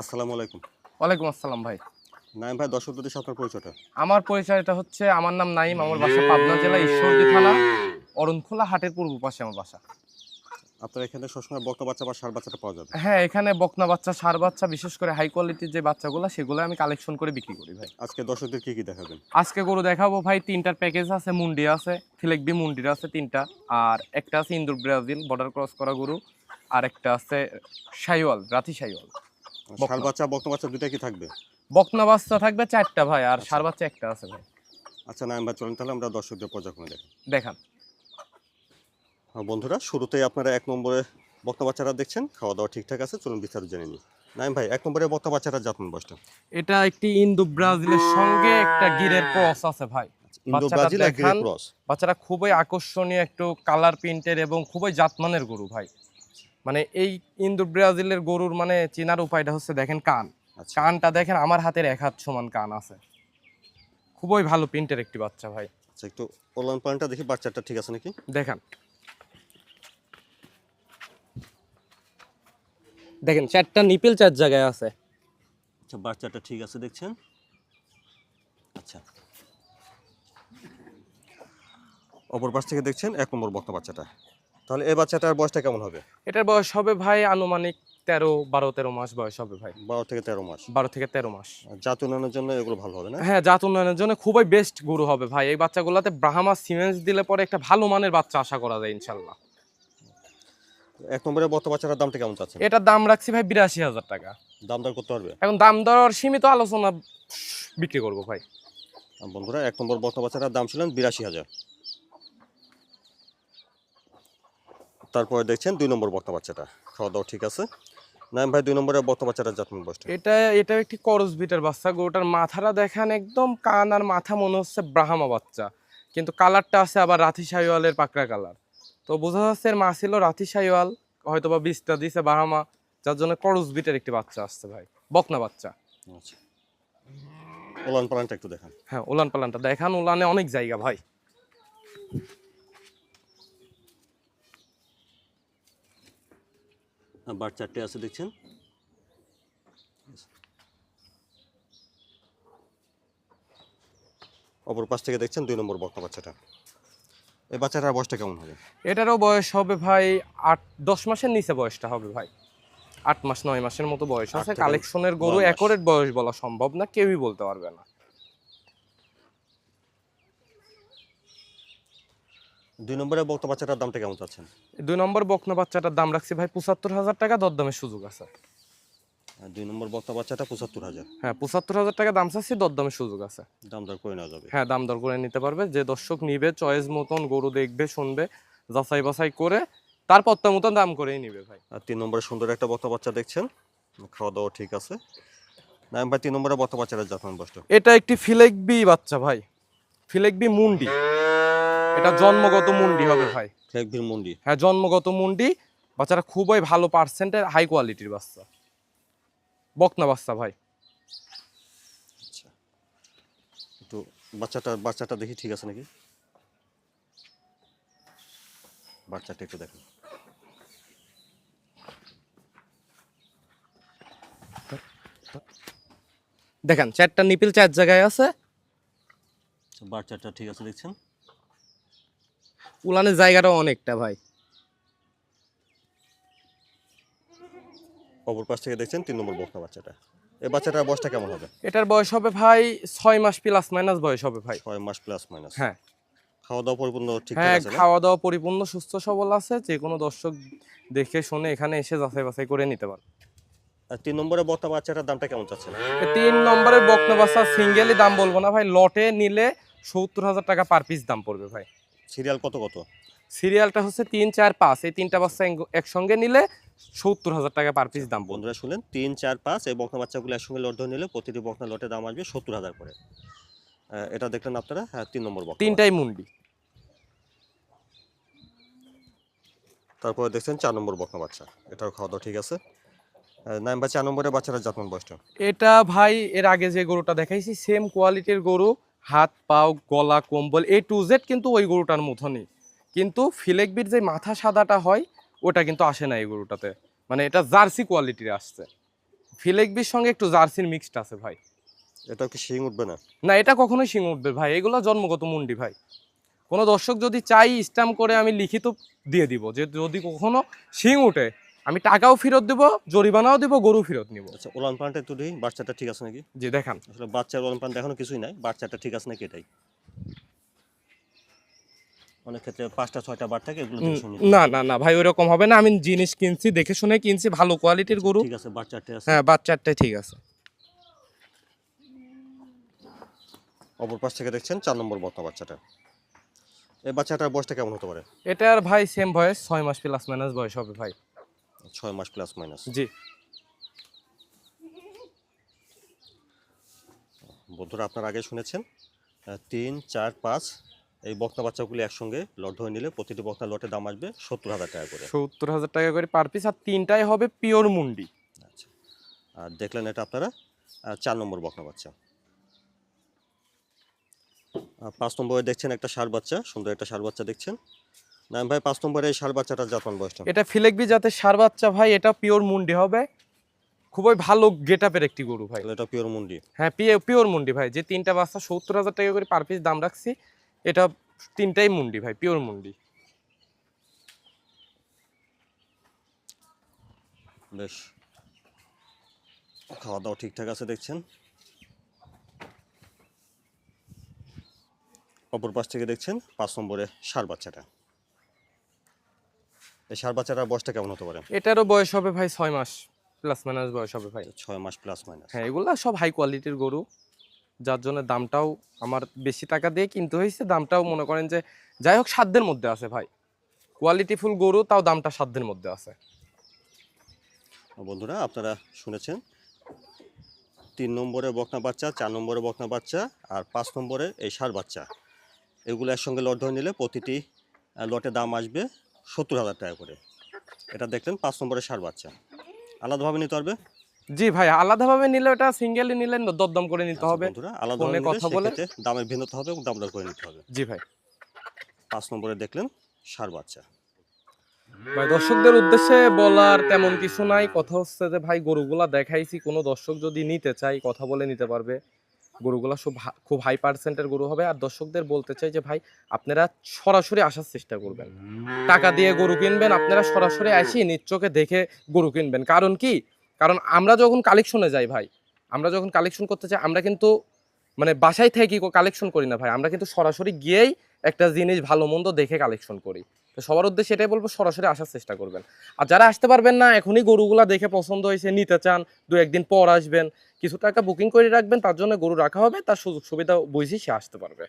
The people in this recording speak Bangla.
আসসালামু আলাইকুম। ওয়ালাইকুম আসসালাম ভাই। নাইম ভাই দর্শক আপনার পরিচয়টা। আমার পরিচয়টা হচ্ছে আমার নাম নাইম আমার বাসা পাবনা জেলা ঈশ্বরদী থানা অরণখোলা হাটের পূর্ব পাশে আমার বাসা। আপনার এখানে সবসময় বক্তা বাচ্চা বা সার বাচ্চাটা পাওয়া যাবে? হ্যাঁ এখানে বকনা বাচ্চা সার বাচ্চা বিশেষ করে হাই কোয়ালিটির যে বাচ্চাগুলো সেগুলো আমি কালেকশন করে বিক্রি করি ভাই। আজকে দর্শকদের কি কি দেখাবেন? আজকে গরু দেখাবো ভাই তিনটার প্যাকেজ আছে মুন্ডি আছে ফিলেকবি মুন্ডির আছে তিনটা আর একটা আছে ইন্দুর ব্রাজিল বর্ডার ক্রস করা গরু আর একটা আছে সাইওয়াল রাতি সাইওয়াল সার বাচ্চা বক্তা বাচ্চা দুইটা কি থাকবে? বকনা বাচ্চা থাকবে চারটা ভাই আর সার বাচ্চা একটা আছে ভাই। আচ্ছা নাইম ভাই চলেন তাহলে আমরা দর্শকদের পর্যায়ক্রমে দেখি। দেখান। হ্যাঁ, বন্ধুরা শুরুতেই আপনারা এক নম্বরে বক্তা বাচ্চারা দেখছেন খাওয়া দাওয়া ঠিকঠাক আছে চলুন বিস্তারিত জেনে নিই। নাইম ভাই এক নম্বরে বক্তা বাচ্চারা জাতমান বসটা এটা একটি ইন্দু ব্রাজিলের সঙ্গে একটা গিরের ক্রস আছে ভাই। Indo Brazil cross? বাচ্চারা খুবই আকর্ষণীয় একটু কালার প্রিন্টের এবং খুবই জাতমানের গরু ভাই। মানে এই ইন্দু ব্রাজিলের গরুর মানে চেনার উপায়টা হচ্ছে দেখেন কান। আচ্ছা। কানটা দেখেন আমার হাতের এক হাত সমান কান আছে। খুবই ভালো প্রিন্টের একটি বাচ্চা ভাই। আচ্ছা একটু ওলান পালনটা দেখি বাচ্চাটা ঠিক আছে নাকি? দেখান। দেখেন চারটা নিপেল চার জায়গায় আছে। আচ্ছা বাচ্চাটা ঠিক আছে দেখছেন? আচ্ছা। অপর পাশ থেকে দেখছেন এক নম্বর বক্তা বাচ্চাটা। তাহলে এই বাচ্চাটার বয়সটা কেমন হবে? এটার বয়স হবে ভাই আনুমানিক তেরো বারো তেরো মাস বয়স হবে ভাই। বারো থেকে তেরো মাস। বারো থেকে তেরো মাস। জাত উন্নয়নের জন্য এগুলো ভালো হবে না? হ্যাঁ জাত উন্নয়নের জন্য খুবই বেস্ট গরু হবে ভাই। এই বাচ্চাগুলোতে ব্রাহ্মা সিমেন্স দিলে পরে একটা ভালো মানের বাচ্চা আশা করা যায় ইনশাল্লাহ। এক নম্বরে বক্তা বাচ্চাটার দামটা কেমন চাচ্ছেন? এটার দাম রাখছি ভাই বিরাশি হাজার টাকা। দাম দর করতে পারবে? এখন দাম দর সীমিত আলোচনা বিক্রি করব ভাই। বন্ধুরা এক নম্বর বক্তা বাচ্চাটার দাম ছিলেন বিরাশি হাজার। তারপরে দেখছেন দুই নম্বর বক্তা বাচ্চাটা। খাওয়া দাওয়া ঠিক আছে। নাইম ভাই দুই নম্বরে বক্তা বাচ্চাটা জাতমান বয়সটা? এটা এটা একটি করস বিটের বাচ্চা। গরুটার মাথাটা দেখেন একদম কান আর মাথা মনে হচ্ছে ব্রাহ্মা বাচ্চা। কিন্তু কালারটা আছে আবার রাথি সাইওয়ালের পাকড়া কালার। তো বোঝা যাচ্ছে এর মা ছিল রাথি সাইওয়াল হয়তো বা বীজটা দিছে ব্রাহ্মা যার জন্য করস বিটের একটি বাচ্চা আসছে ভাই বকনা বাচ্চা। আচ্ছা। ওলান পালানটা একটু দেখান। হ্যাঁ উলান পালানটা দেখান উলানে অনেক জায়গা ভাই। বার চারটে আছে দেখছেন? অপর পাশ থেকে দেখছেন দুই নম্বর বক্তা বাচ্চাটা। এই বাচ্চাটার বয়সটা কেমন হবে? এটারও বয়স হবে ভাই আট দশ মাসের নিচে বয়সটা হবে ভাই। আট মাস নয় মাসের মতো বয়স আছে। কালেকশনের গরু। একরেট বয়স বলা সম্ভব না কেউই বলতে পারবে না। দুই নম্বরের বক্তা বাচ্চাটার দামটা কেমন চাচ্ছেন? দুই নম্বর বকনা বাচ্চাটার দাম রাখছি ভাই পঁচাত্তর হাজার টাকা দরদামের সুযোগ আছে। আর দুই নম্বর বক্তা বাচ্চাটা পঁচাত্তর হাজার। হ্যাঁ পঁচাত্তর হাজার টাকা দাম চাচ্ছি দরদামের সুযোগ আছে। দাম দর করে নেওয়া যাবে। হ্যাঁ দাম দর করে নিতে পারবে। যে দর্শক নিবে চয়েস মতন গরু দেখবে শুনবে যাচাই বাছাই করে তার পত্তা মতন দাম করেই নিবে ভাই। আর তিন নম্বরে সুন্দর একটা বক্তা বাচ্চা দেখছেন? খাওয়া দাওয়া ঠিক আছে। ভাই তিন নম্বরে বক্তা বাচ্চাটা জাতমান বয়সটা এটা একটি ফিলেকবি বাচ্চা ভাই। ফিলেকবি মুন্ডি। এটা জন্মগত মুন্ডি হবে ভাই। ফ্লেকভির মন্ডি। হ্যাঁ জন্মগত মুন্ডি। বাচ্চারা খুবই ভালো পার্সেন্টের হাই কোয়ালিটির বাচ্চা। বকনা বাচ্চা ভাই। আচ্ছা। একটু বাচ্চাটা বাচ্চাটা দেখি ঠিক আছে নাকি? বাচ্চাটা একটু দেখেন। দেখেন চারটা নিপিল চার জায়গায় আছে। বাচ্চাটা ঠিক আছে দেখছেন? উলানের জায়গাটা অনেকটা ভাই। অপর পাশ থেকে দেখছেন তিন নম্বর বকনা বাচ্চাটা। এই বাচ্চাটার বয়সটা কেমন হবে? এটার বয়স হবে ভাই ছয় মাস প্লাস মাইনাস বয়স হবে ভাই। ছয় মাস প্লাস মাইনাস হ্যাঁ। খাওয়া দাওয়া পরিপূর্ণ ঠিক হ্যাঁ খাওয়া দাওয়া পরিপূর্ণ সুস্থ সবল আছে। যে কোনো দর্শক দেখে শুনে এখানে এসে যাচাই বাছাই করে নিতে পারে। তিন নম্বরে বকনা বাচ্চাটার দামটা কেমন চাচ্ছেন এ তিন নম্বরের বকনা বাচ্চা সিঙ্গেলই দাম বলব না ভাই। লটে নিলে সত্তর হাজার টাকা পার পিস দাম পড়বে ভাই। সিরিয়াল কত কত? সিরিয়ালটা হচ্ছে তিন চার পাঁচ। এই তিনটা বাচ্চা একসঙ্গে নিলে সত্তর হাজার টাকা পার পিস দাম বন্ধুরা শুনলেন তিন চার পাঁচ এই বকনা বাচ্চাগুলো একসঙ্গে লট ধরে নিলে প্রতিটি বকনা লটের দাম আসবে সত্তর হাজার করে। এটা দেখলেন আপনারা? হ্যাঁ তিন নম্বর বকনা তিনটাই মুন্ডি। তারপরে দেখছেন চার নম্বর বকনা বাচ্চা। এটাও খাওয়া দাওয়া ঠিক আছে। নাইম চার নম্বরের বাচ্চারা জাতমান বয়সটা। এটা ভাই এর আগে যে গরুটা দেখাইছি সেম কোয়ালিটির গরু। হাত পাও গলা কম্বল এ টু জেড কিন্তু ওই গরুটার মতনই। কিন্তু ফিলেকবির যে মাথা সাদাটা হয় ওটা কিন্তু আসে না এই গরুটাতে। মানে এটা জার্সি কোয়ালিটির আসছে। ফিলেকবির সঙ্গে একটু জার্সির মিক্সড আছে ভাই। এটা কি শিং উঠবে না? না এটা কখনোই সিং উঠবে ভাই। এগুলো জন্মগত মুন্ডি ভাই। কোনো দর্শক যদি চাই স্ট্যাম্প করে আমি লিখিত দিয়ে দিব। যে যদি কখনো শিং উঠে আমি টাকাও ফেরত দেবো জরিমানাও দেবো গরু ফেরত নিব। আচ্ছা ওলান পানটা একটু দিই বাচ্চাটা ঠিক আছে নাকি? জি দেখান। আসলে বাচ্চার ওলান পান দেখানো কিছুই নাই বাচ্চাটা ঠিক আছে নাকি এটাই? অনেক ক্ষেত্রে পাঁচটা ছয়টা বার থাকে এগুলো না না না ভাই ওইরকম হবে না আমি জিনিস কিনছি দেখে শুনে কিনছি ভালো কোয়ালিটির গরু। ঠিক আছে বাচ্চাটা আছে। হ্যাঁ বাচ্চারটাই ঠিক আছে। অপর পাশ থেকে দেখছেন চার নম্বর বর্তমান বাচ্চাটা। এই বাচ্চাটার বয়সটা কেমন হতে পারে? এটার ভাই সেম বয়স ছয় মাস প্লাস মাইনাস বয়স হবে ভাই। ছয় মাস প্লাস মাইনাস জি। বন্ধুরা আপনারা আগে শুনেছেন তিন চার পাঁচ এই বক্তা বাচ্চাগুলি একসঙ্গে লট হয়ে নিলে প্রতিটি বক্তা লটের দাম আসবে সত্তর হাজার টাকা করে। সত্তর হাজার টাকা করে পার পিস আর তিনটাই হবে পিওর মুন্ডি। আচ্ছা। আর দেখলেন এটা আপনারা চার নম্বর বকনা বাচ্চা। পাঁচ নম্বরে দেখছেন একটা ষাড় বাচ্চা সুন্দর একটা ষাড় বাচ্চা দেখছেন। না ভাই পাঁচ নম্বরে ষাড় বাচ্চাটার জাতমান বয়সটা? এটা ফিলেকবি যাতে সার বাচ্চা ভাই এটা পিওর মুন্ডি হবে। খুবই ভালো গেট আপের একটি গরু ভাই। এটা পিওর মুন্ডি? হ্যাঁ পিওর মুন্ডি ভাই যে তিনটা বাচ্চা সত্তর হাজার টাকা করে পার পিস দাম রাখছি এটা তিনটাই মুন্ডি ভাই পিওর মুন্ডি। বেশ। খাওয়া দাওয়া ঠিকঠাক আছে দেখছেন? অপর পাশ থেকে দেখছেন পাঁচ নম্বরে ষাড় বাচ্চাটা। এই ষাড় বাচ্চাটার বয়সটা কেমন হতে পারে? এটারও বয়স হবে ভাই ছয় মাস প্লাস মাইনাস বয়স হবে ভাই। ছয় মাস প্লাস মাইনাস হ্যাঁ এগুলো সব হাই কোয়ালিটির গরু যার জন্য দামটাও আমার বেশি টাকা দিয়ে কিনতে হয়েছে। দামটাও মনে করেন যে যাই হোক সাধ্যের মধ্যে আছে ভাই। কোয়ালিটিফুল গরু তাও দামটা সাধ্যের মধ্যে আছে। বন্ধুরা আপনারা শুনেছেন তিন নম্বরে বকনা বাচ্চা চার নম্বরে বকনা বাচ্চা আর পাঁচ নম্বরে এই ষাড় বাচ্চা। এগুলো একসঙ্গে লট ধরে নিলে প্রতিটি লটে দাম আসবে। সত্তর হাজার টাকা করে। এটা দেখলেন পাঁচ নম্বরে ষাড় বাচ্চা। আলাদাভাবে নিতে পারবে? জি ভাই আলাদাভাবে নিলে ওটা সিঙ্গেলি নিলে দরদাম করে নিতে হবে। বন্ধুরা আলাদা কথা বলে? দামের ভিন্নতা হবে এবং দামদার করে নিতে হবে। জি ভাই। পাঁচ নম্বরে দেখলেন সার বাচ্চা। ভাই দর্শকদের উদ্দেশ্যে বলার তেমন কিছু নাই। কথা হচ্ছে যে ভাই গরুগুলা দেখাইছি কোনো দর্শক যদি নিতে চাই কথা বলে নিতে পারবে। গরুগুলা সব খুব হাই পার্সেন্টের গরু হবে। আর দর্শকদের বলতে চাই যে, ভাই, আপনারা সরাসরি আসার চেষ্টা করবেন। টাকা দিয়ে গরু কিনবেন, আপনারা সরাসরি আসি, নিজ দেখে গরু কিনবেন। কারণ কি? কারণ আমরা যখন কালেকশনে যাই, ভাই, আমরা যখন কালেকশন করতে চাই, আমরা কিন্তু মানে বাসায় থেকে কালেকশন করি না, ভাই। আমরা কিন্তু সরাসরি গিয়েই একটা জিনিস ভালো মন্দ দেখে কালেকশন করি। তো সবার উদ্দেশ্যে এটাই বলব, সরাসরি আসার চেষ্টা করবেন। আর যারা আসতে পারবেন না, এখনই গরুগুলা দেখে পছন্দ হয়েছে, নিতে চান, দু একদিন পর আসবেন, কিছু টাকা বুকিং করে রাখবেন, তার জন্য গরু রাখা হবে, তার সুযোগ সুবিধা বুঝি সে আসতে পারবে।